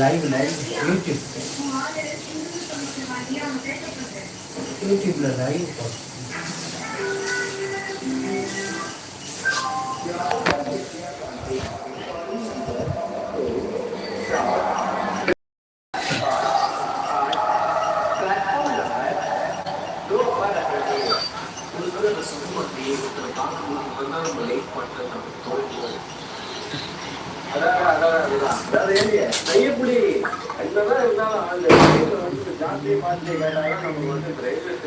Live live YouTube யூடியூப்ல live ஜாஸ்தி மாதிரி வந்து பிரைவேட்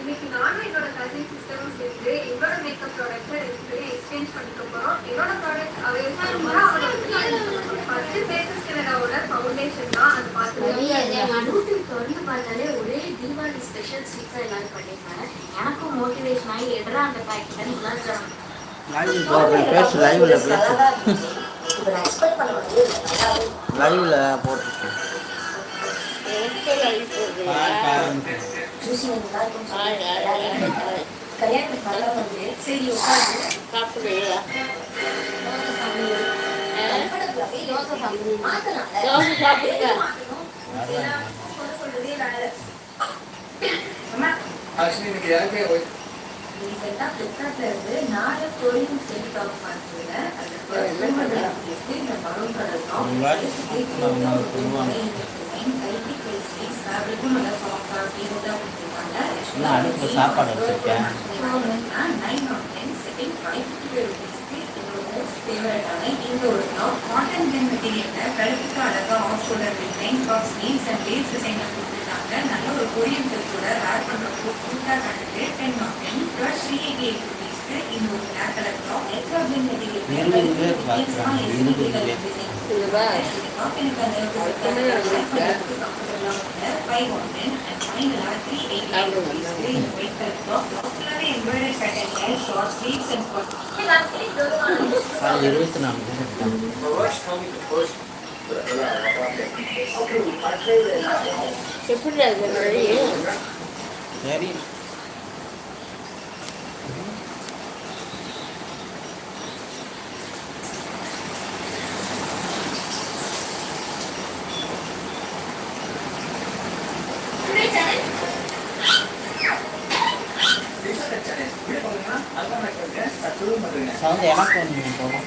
இன்னைக்கு நானும் என்னோட கசின் சிஸ்டரும் சேர்ந்து என்னோட மேக்கப் ப்ராடக்ட்டை எக்ஸ்சேஞ்ச் பண்ணிக்க போறோம். என்னோட ப்ராடக்ட் அவ இருந்தா ஃபர்ஸ்ட் பேசஸ் கனடாவோட ஃபவுண்டேஷன் தான் அது பார்த்து திறந்து பார்த்தாலே ஒரே தீபாவளி ஸ்பெஷல் ஸ்வீட்ஸாக எல்லாரும் பண்ணியிருக்காங்க எனக்கும் மோட்டிவேஷன் ஆகி எட்ரா அந்த பேக்கெட் குலாப் ஜாமுன் லைவ்ல பேசு நல்லா இருக்கும்னு சொல்லி கல்யாணத்துக்கு நல்லா வந்து சரி உட்காந்து தோசை சாப்பிடுங்க இன்னும் அடுப்புல சாப்பாடு வச்சிருக்கேன். நைன் நல்ல ஒரு கொரியன் கூட வேர் பண்றப்போ சூட்டா கட்டுது ten ten plus three eight இருபத்தி நாலு எப்படி அது வழி சரி சவுண்ட் எனக்கு ஒன்று போடும்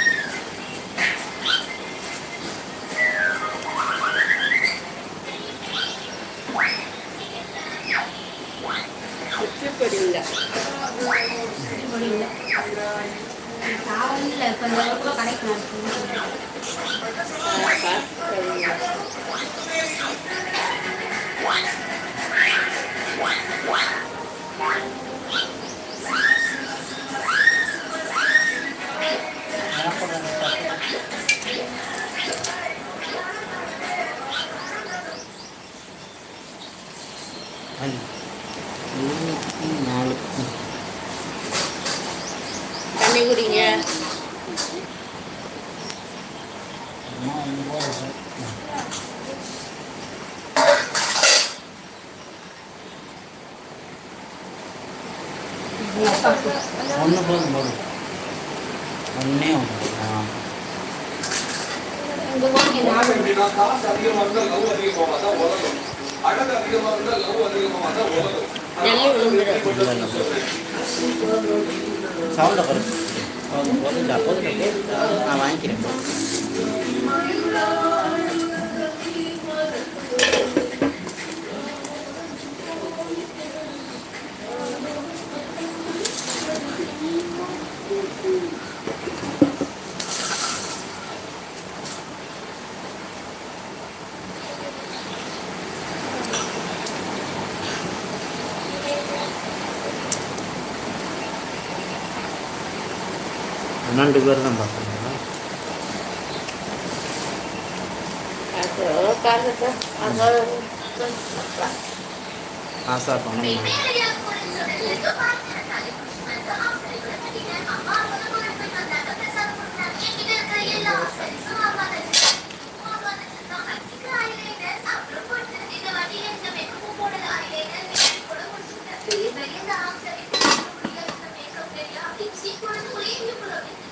சுற்றுப்படி இல்லை காவலில் இப்போ இந்த அளவுக்கு கடைக்கு எனக்கு ஒன்று இருபத்தி நாலு தண்ணி குடிங்க. அம்மா ஒன்று போதும். போதும் ஒன்றே ஒன்று போதும் ஆ அப்படின்னா லவ் அதிகமாக இருந்தால் உலகம் அழகு அதிகமா இருந்தா லவ் அதிகமாவா தான் சவுண்டை குறைச்சி நான் வாங்கிக்கிறேன். ரெண்டு பேர் தான் பார்க்குறாங்க ஆசா பண்ண Thank you குட்டியா தான் இருக்கும் நான் இந்த மாதிரி பெண்ணா இருக்கேன் அம்மாவுக்கு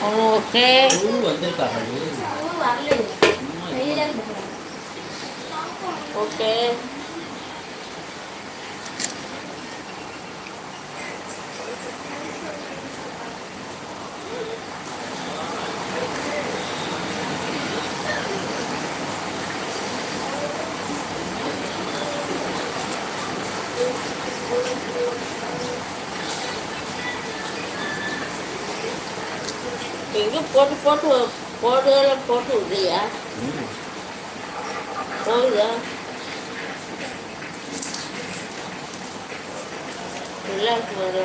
குழந்தைக்கு பத்து போட்டு போட்டு போடுதல போட்டு விடுறியா? போகுதா? ரிலாக்ஸ் வர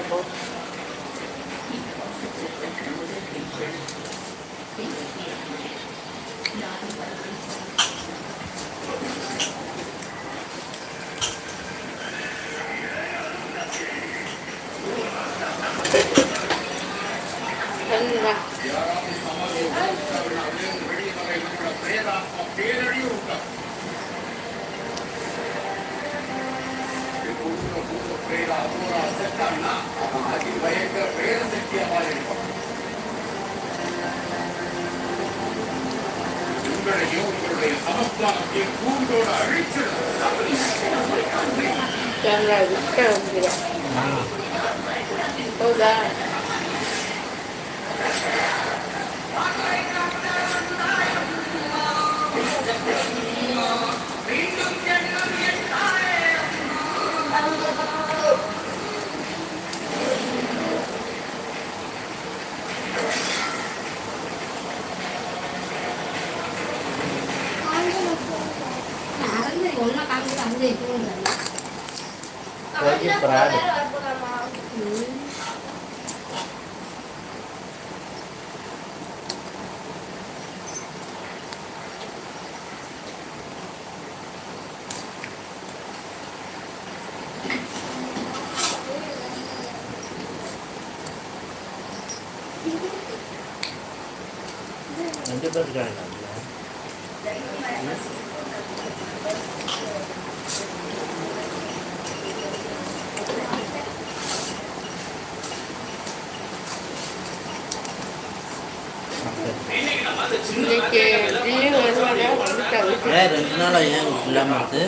இன்னைக்கு டில்லி வருவாங்க வந்துட்டா வீட்டுக்கு. ஏன் ரெண்டு நாளாக ஏன் இல்லாமல் இருக்குது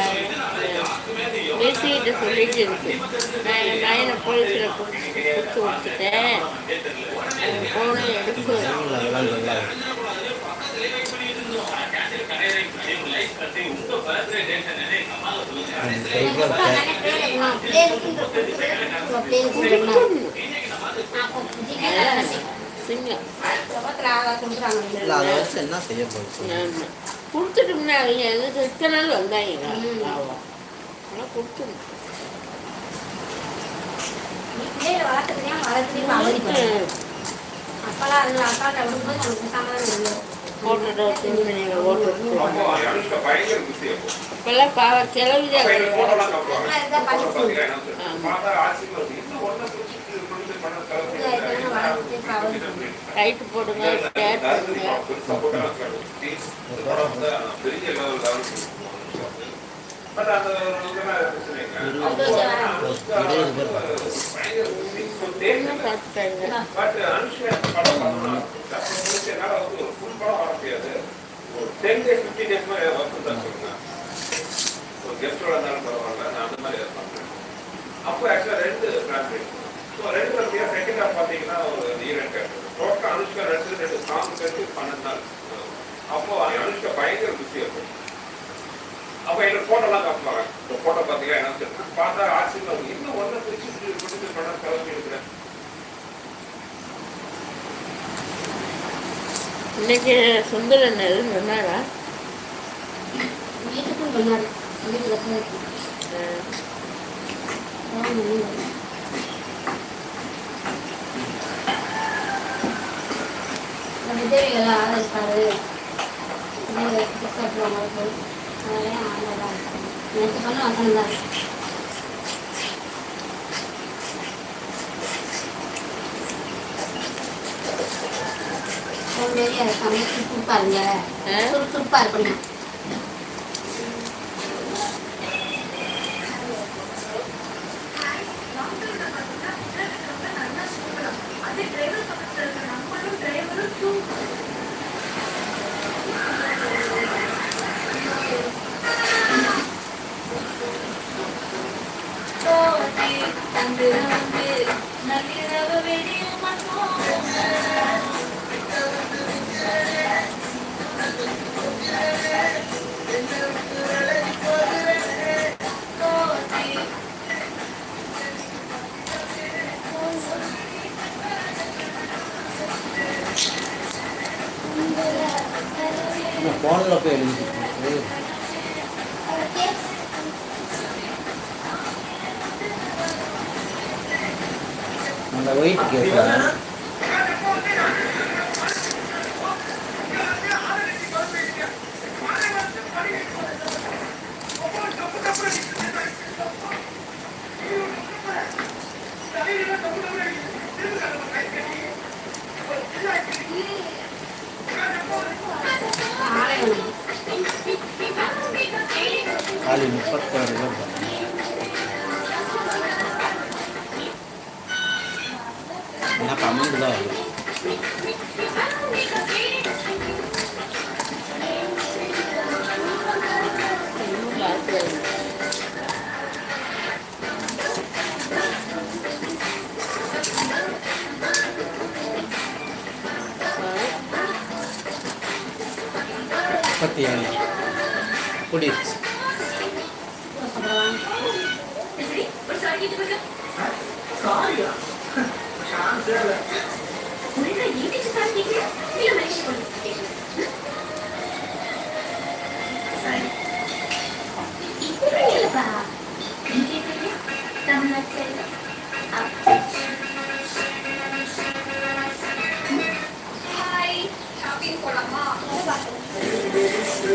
அது பேசிக்கிட்டு சொல்லிட்டு இருக்கு நான் என் நயனை போலீஸில் கொடுத்து கொடுத்து கொடுத்துட்டேன் போன எடுத்து என்ன செய்ய ஆமா. கொடுத்துட்டோம்னா அவங்க எதுக்கு இத்தனை நாள் வந்தாங்க. ஆனால் விடும்போது நமக்கு ஓட்டு அனுஷ்கா பயங்கர குஸ்தி அப்போ. அப்பெல்லாம் ஒண்ணா பிடிச்சிட்டு produce பண்ண இல்லை, இதெல்லாம் வளர்த்துட்டே போகுது. கலந்து டைட்டு போடுங்க ஸ்டேட் பண்ணுங்க டென் டேஸ் ஃபிஃப்டீன் டேஸ் மாதிரி ஒர்க் தான் சொல்லுங்க ஒரு கெஸ்டோட இருந்தாலும் பரவாயில்ல நான் அந்த மாதிரி ஏதாவது அப்போ ஆக்சுவலாக ரெண்டு பிளான் ஸோ ரெண்டு தம்பியா செகண்ட் ஹாஃப் பார்த்தீங்கன்னா ஒரு ஈவெண்ட் டோட்டல் அனுஷ்கா ரெண்டு ரெண்டு சாங் சேர்த்து பன்னெண்டு நாள் அப்போ அனுஷ்கா பயங்கர பிஸி இருக்கும் அப்போ எங்க ஃபோட்டோலாம் காட்டுவாங்க. இந்த ஃபோட்டோ பார்த்தீங்கன்னா என்ன தெரியும் பார்த்தா ஆச்சரியமா இன்னும் ஒன்று பிரிச்சு பிடிச்சி படம் கிளம்பி இருக்கிறேன் இன்னைக்கு சுந்தரன் எதுவும் சொன்னாரா? வீட்டுக்கும் அஹ், விஜய்களை ஆதரிப்பாரு புதுசாக தான் ஆண்டதான் நேற்று பண்ண வசனம் தான் சமைச்சு சுறுசுறுப்பாருங்க ஆ? சுறுசுறுப்பா இருக்கணும் முப்பத்தி ஏழு. குடியிருச்சு. சாரியா? சான்ஸ் இல்ல உடனே சார் காட்டிங்க இல்ல மனுஷன்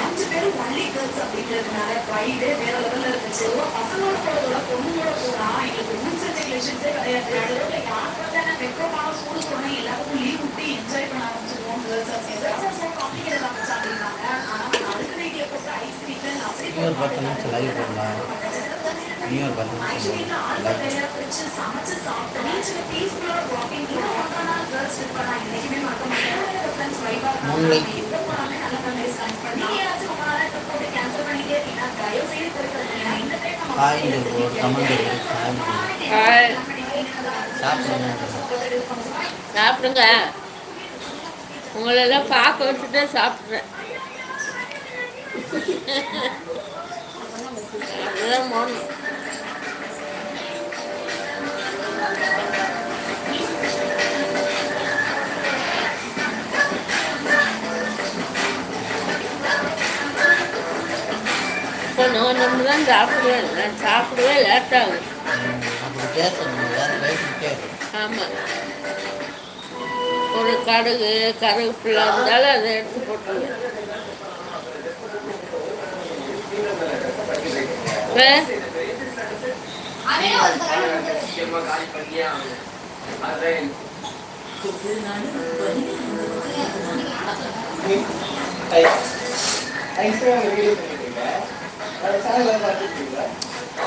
அஞ்சு பேரும் ஒன்லி கேர்ள்ஸ் அப்படின்றதுனால ப்ரைடு வேற லெவல்ல இருந்துச்சு. பசங்களோட போறதோட பொண்ணுங்களோட போனா எங்களுக்கு ரூல்ஸ் அண்ட் ரெகுலேஷன்ஸே கிடையாது. நடுவில் யார் பார்த்தா மாதம் ஸ்கூல் போனா எல்லாருக்கும் லீவ் விட்டு என்ஜாய் பண்ண ஆரம்பிச்சிருவோம் கேர்ள்ஸா சேர்ந்து காம்ப்ளிகேட் ஆரம்பிச்சு அப்படின்னாங்க ஆனா அடுத்த நைட்ல போட்டு ஐஸ் வீட்டு அப்படி ஆக்சுவலி ஆள் வேற வச்சு சமைச்சு சாப்பிட்டு பீஸ்ஃபுல்லாக வாக்கிங் கேர்ள்ஸ் நான் ஃப்ரெண்ட்ஸ் வைபாக Moonlight. எங்கே நல்ல மெமரிஸ் கனெக்ட் பண்ணி ஏதாச்சும் ரொம்ப நாளாக ட்ரிப் போட்டு கேன்சல் பண்ணிட்டே இருக்கீங்கன்னா தயவு செய்து போயிட்டு இந்த நம்ம ஹாய் கமெண்ட் ஹாய் சாப்பிடுங்க. சாப்பிடுங்க உங்களெல்லாம் பார்க்க வச்சுட்டு சாப்பிட்றேன். அதுதான் போகணும் கொஞ்சம் கொஞ்சம் தான் சாப்பிடுவேன் நான் சாப்பிடுவே லேட் ஆகும் அப்படி பேசணும் ஆமாம் ஒரு கடுகு கருவேப்பிலை இருந்தாலும் அதை எடுத்து போட்டுருவேன் காலி பண்ணியே ஆகணும்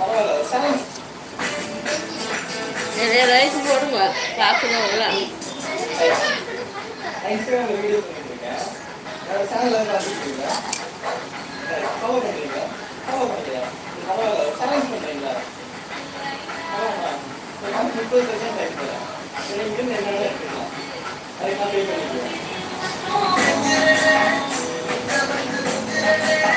அதான் நிறைய ரைஸ் போடுங்க பார்க்குறவங்களாம் This Yeah.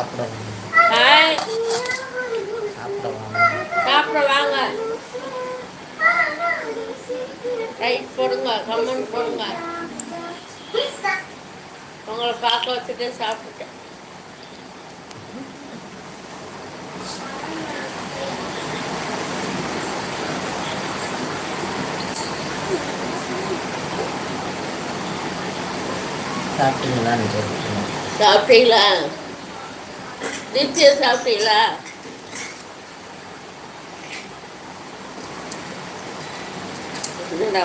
சாப்பிடுவாங்க ஹாய் சாப்பிடுவாங்க. சாப்பிட வாங்க ரைட் போடுங்க கமெண்ட் போடுங்க. உங்களை பார்க்க வச்சுட்டு சாப்பிட்டுட்டேன் சாப்பிட்டீங்களான்னு கேட்குறேன் சாப்பிட்டீங்களா? நிச்சயம் சாப்பிட்டீங்களா என்னடா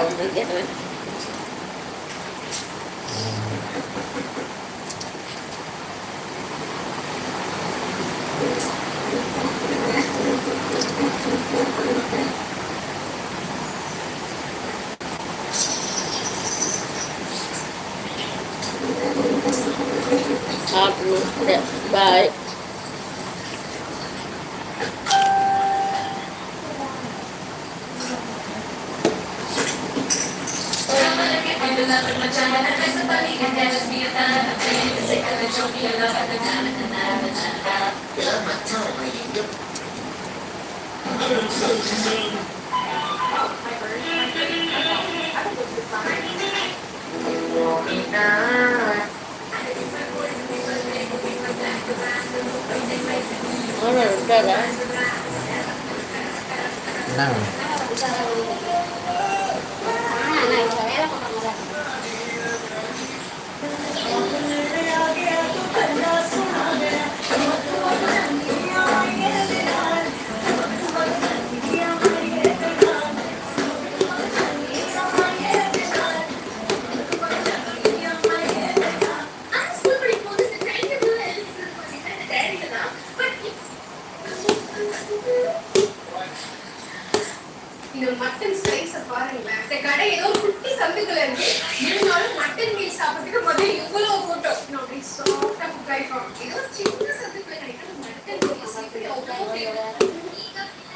என்ன மட்டன் ஸ்லைஸ பாருங்களேன் இந்த கடை ஏதோ குட்டி சந்துக்குள்ள இருக்கு. இருந்தாலும் மட்டன் மீல் சாப்பிட்டுட்டு முதல்ல இவ்வளவு போட்டோ நான் அப்படியே சாஃப்டா குக் ஆயிப்போம் ஏதோ சின்ன சந்துக்குள்ள கிடைக்கிற மட்டன் மீல் சாப்பிட்டு அவ்வளோ flavor.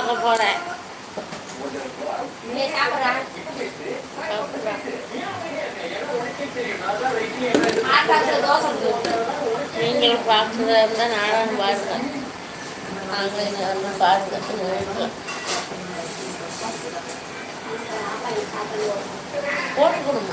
பார்க்க போகிறேன் நீங்கள் பார்க்குறதா இருந்தால் நானும் பாருங்க நாங்கள் இங்கே போட்டு கொடுங்க